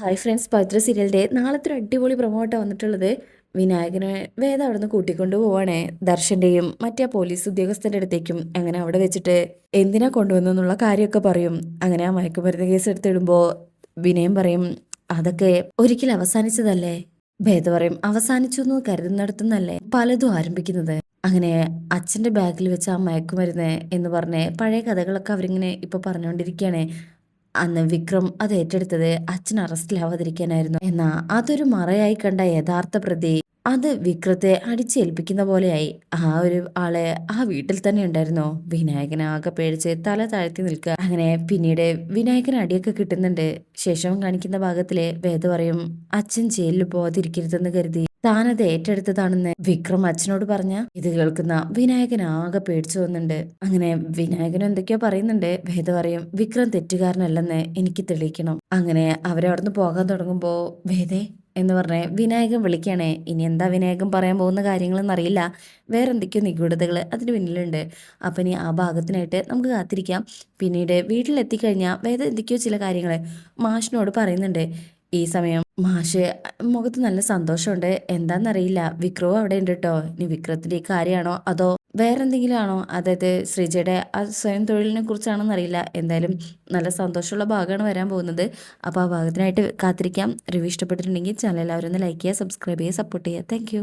Hi friends പവിത്ര സീരിയലിന്റെ നാളത്തെ ഒരു അടിപൊളി പ്രൊമോട്ടാണ് വന്നിട്ടുള്ളത്. വിനായകനെ വേദ അവിടെ നിന്ന് കൂട്ടിക്കൊണ്ട് പോവാണേ. ദർശന്റെയും മറ്റേ പോലീസ് ഉദ്യോഗസ്ഥന്റെ അടുത്തേക്കും അങ്ങനെ അവിടെ വെച്ചിട്ട് എന്തിനാ കൊണ്ടുവന്നെന്നുള്ള കാര്യമൊക്കെ പറയും. അങ്ങനെ ആ മയക്കുമരുന്ന് കേസ് എടുത്തിടുമ്പോൾ വിനയം പറയും അതൊക്കെ ഒരിക്കലും അവസാനിച്ചതല്ലേ? ഭേദ പറയും അവസാനിച്ചു എന്ന് കരുതുന്നിടത്തുനിന്നല്ലേ? പലതും ആരംഭിക്കുന്നത്. അങ്ങനെ അച്ഛന്റെ ബാഗിൽ വെച്ച ആ മയക്കുമരുന്ന് എന്ന് പറഞ്ഞ് പഴയ കഥകളൊക്കെ അവരിങ്ങനെ ഇപ്പോൾ പറഞ്ഞുകൊണ്ടിരിക്കുകയാണ് അന്ന് വിക്രം അത് ഏറ്റെടുത്തത് അച്ഛൻ അറസ്റ്റിലാവാതിരിക്കാനായിരുന്നു. എന്നാ അതൊരു മറയായി കണ്ട യഥാർത്ഥ പ്രതി അത് വിക്രത്തെ അടിച്ചേൽപ്പിക്കുന്ന പോലെയായി. ആ ഒരു ആളെ ആ വീട്ടിൽ തന്നെ ഉണ്ടായിരുന്നു. വിനായകനെ ആകെ പേടിച്ച് തല താഴ്ത്തി നിൽക്കുക. അങ്ങനെ പിന്നീട് വിനായകൻ അടിയൊക്കെ കിട്ടുന്നുണ്ട്. ശേഷം കാണിക്കുന്ന ഭാഗത്തിലെ വേദ പറയും അച്ഛൻ ജയിലിൽ പോകാതിരിക്കരുതെന്ന് കരുതി. താനത് ഏറ്റെടുത്തതാണെന്ന് വിക്രം അച്ഛനോട് പറഞ്ഞ ഇത് കേൾക്കുന്ന വിനായകൻ ആകെ പേടിച്ചു വന്നുണ്ട് അങ്ങനെ വിനായകൻ എന്തൊക്കെയോ പറയുന്നുണ്ട്. വേദ പറയും വിക്രം തെറ്റുകാരനല്ലെന്ന് എനിക്ക് തെളിയിക്കണം. അങ്ങനെ അവരവിടുന്ന് പോകാൻ തുടങ്ങുമ്പോ വേദേ എന്ന് പറഞ്ഞ് വിനായകൻ വിളിക്കണേ ഇനി എന്താ വിനായകൻ പറയാൻ പോകുന്ന കാര്യങ്ങളെന്ന് അറിയില്ല. വേറെ എന്തൊക്കെയോ നിഗൂഢതകൾ അതിന് പിന്നിലുണ്ട്. അപ്പം ഇനി ആ ഭാഗത്തിനായിട്ട് നമുക്ക് കാത്തിരിക്കാം. പിന്നീട് വീട്ടിലെത്തിക്കഴിഞ്ഞാൽ വേദ എന്തൊക്കെയോ ചില കാര്യങ്ങൾ മാഷിനോട് പറയുന്നുണ്ട്. ഈ സമയം മാഷ് മുഖത്ത് നല്ല സന്തോഷമുണ്ട്. എന്താണെന്നറിയില്ല വിക്രവും അവിടെ ഉണ്ട് കേട്ടോ ഇനി വിക്രത്തിന്റെ ഈ കാര്യമാണോ അതോ വേറെ എന്തെങ്കിലും ആണോ അതായത് ശ്രീജയുടെ ആ സ്വയം തൊഴിലിനെ കുറിച്ചാണോന്ന് അറിയില്ല. എന്തായാലും നല്ല സന്തോഷമുള്ള ഭാഗമാണ് വരാൻ പോകുന്നത്. അപ്പോൾ ആ ഭാഗത്തിനായിട്ട് കാത്തിരിക്കാം. റിവ്യൂ ഇഷ്ടപ്പെട്ടിട്ടുണ്ടെങ്കിൽ ചാനൽ എല്ലാവരും ഒന്ന് ലൈക്ക് ചെയ്യുക സബ്സ്ക്രൈബ് ചെയ്യുക സപ്പോർട്ട് ചെയ്യുക. താങ്ക്